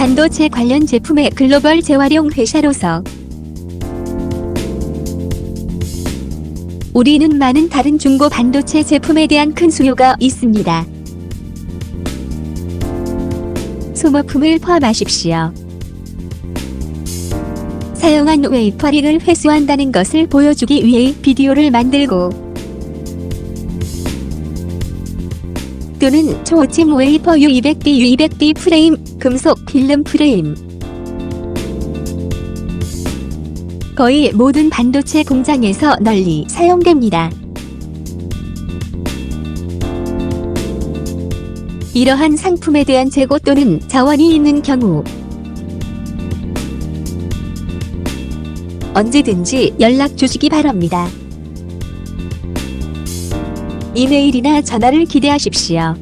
반도체 관련 제품의 글로벌 재활용 회사로서 우리는 많은 다른 중고 반도체 제품에 대한 큰 수요가 있습니다. 소모품을 포함하십시오. 사용한 웨이퍼링을 회수한다는 것을 보여주기 위해 비디오를 만들고 또는 초호침 웨이퍼 U200D U200D 프레임, 금속 필름 프레임 거의 모든 반도체 공장에서 널리 사용됩니다. 이러한 상품에 대한 재고 또는 자원이 있는 경우 언제든지 연락 주시기 바랍니다. 이메일이나 전화를 기대하십시오.